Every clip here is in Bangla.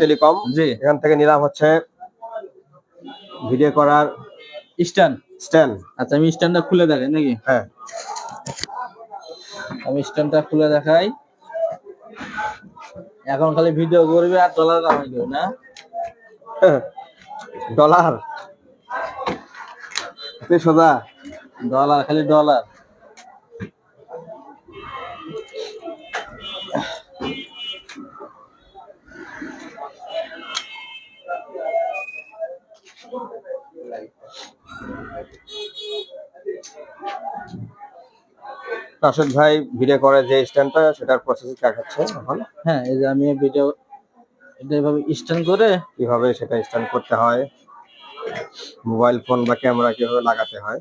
টেলিকম জি। এখান থেকে নিলাম হচ্ছে ভিডিও করার স্ট্যান্ড। স্ট্যান্ড। আচ্ছা আমি স্ট্যান্ডটা খুলে দেখাই নাকি? হ্যাঁ। আমি স্ট্যান্ডটা খুলে দেখাই। এখন খালি ভিডিও করবে আর ডলার কামাই করবে না? ডলার সোজা? ডলার খালি ডলার রাশেদ ভাই ভিডিও করে যে স্ট্যান্ডটা সেটার প্রসেস দেখাচ্ছে এখন। হ্যাঁ এই যে আমি ভিডিও এটা এভাবে স্ট্যান্ড করে কীভাবে সেটা স্ট্যান্ড করতে হয়? মোবাইল ফোন বা ক্যামেরা কীভাবে লাগাতে হয়?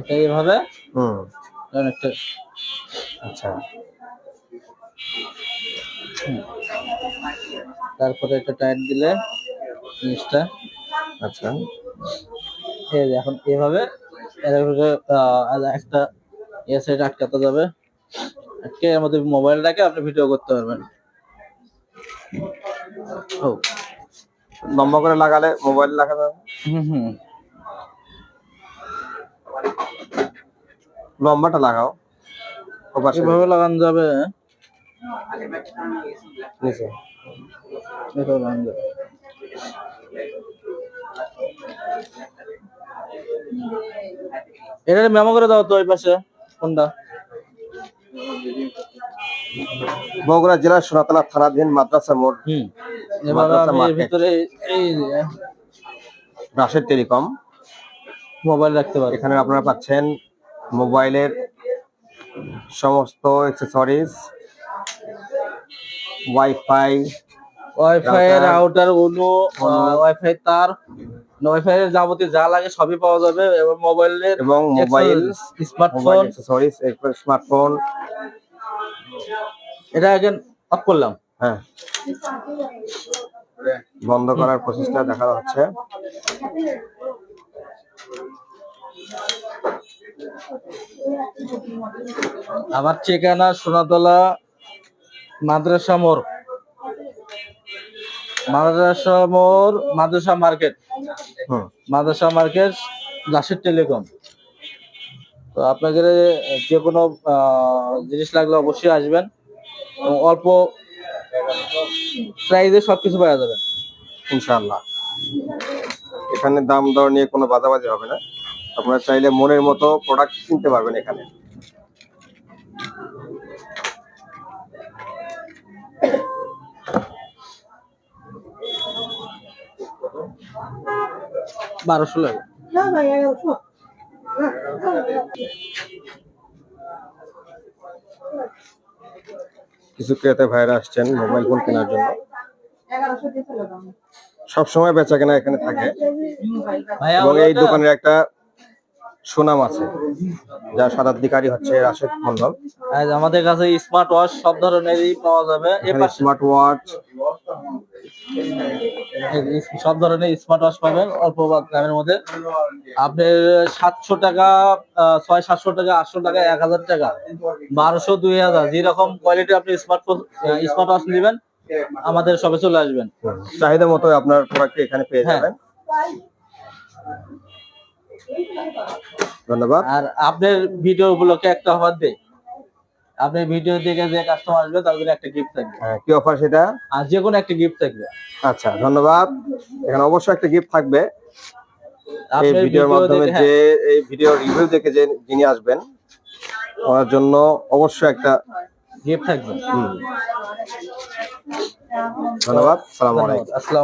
এটা এভাবে হুম। অনেকটা আচ্ছা। তারপরে একটা টাইট দিলে জিনিসটা। আচ্ছা। এখন এভাবে একটা এ সাইড আটকাতে যাবে। আটকে মধ্যে মোবাইলটাকে আপনি ভিডিও করতে পারবেন। ও। লম্বা করে লাগালে মোবাইল লাগাতে হবে। হুম হুম। লম্বাটা লাগাও। এভাবে লাগানো যাবে নিচে এভাবে লাগানো যাবে এটা মেমো করে দাও তো ওই পাশে কোনটা? বগুড়া জেলার সোনাতলা থানাধীন মাদ্রাসা মোড়। ভিতরে এই টেলিকম। মোবাইল রাখতে পারি। এখানে আপনারা পাচ্ছেন মোবাইলের সমস্ত অ্যাক্সেসরিজ ওয়াইফাই ওয়াইফাই আউটার অনু ওয়াইফাই তার ওয়াইফাই এর যাবতীয় যা লাগে সবই পাওয়া যাবে এবং মোবাইলের এবং মোবাইল স্মার্টফোন সরি স্মার্টফোন এটা এখন অফ করলাম। হ্যাঁ। বন্ধ করার প্রসেসটা দেখা হচ্ছে। আমার ঠিকানা সোনাতলা মাদ্রাসা মোড়। মাদ্রাসা মোড় মাদ্রাসা মার্কেট। মাদ্রাসা মার্কেট রাশিদ টেলিকম। তো আপনাদের যে কোনো জিনিস লাগলে অবশ্যই আসবেন। অল্প প্রাইজে সবকিছু পাওয়া যাবে। ইনশাআল্লাহ। এখানে দাম দর নিয়ে কোনো বাজাবাজি হবে না। আপনারা চাইলে মনের মতো প্রোডাক্ট কিনতে পারবেন এখানে। বারোশো লাগে। কিছু ক্রেতা ভাইরা আসছেন মোবাইল ফোন কেনার জন্য। সবসময় বেচা কেনা এখানে থাকে। এবং এই দোকানের একটা সুনাম আছে যার স্বত্বাধিকারী হচ্ছে রাশেদ মন্ডল আমাদের কাছে স্মার্ট ওয়াচ সব ধরনেরই পাওয়া যাবে। স্মার্ট ওয়াচ সব ধরনের স্মার্ট ওয়াচ পাবেন অল্প দামের মধ্যে। আপনার সাতশো টাকা ছয় সাতশো টাকা আটশো টাকা এক হাজার টাকা বারোশো দুই হাজার যেরকম কোয়ালিটি আপনি স্মার্টফোন স্মার্ট ওয়াচ নেবেন আমাদের সবে চলে আসবেন। চাহিদা মতো আপনার প্রোডাক্ট এখানে পেয়ে হ্যাঁ। যাবেন। ধন্যবাদ। আর আপনার ভিডিও উপলক্ষে একটা অফার দেই। আপনার ভিডিও দেখে যে কাস্টমার আসবে জন্য একটা গিফট থাকবে। হ্যাঁ, কি অফার সেটা? আর যে কোনো একটা গিফট থাকবে। আচ্ছা ধন্যবাদ। এখানে অবশ্যই একটা গিফট থাকবে। এই ভিডিওর ভিডিও মাধ্যমে যে এই ভিডিও রিভিউ দেখে যে যিনি আসবেন ওনার জন্য অবশ্যই একটা গিফট থাকবে। হুম। ধন্যবাদ। সালাম আলাইকুম। আসসালাম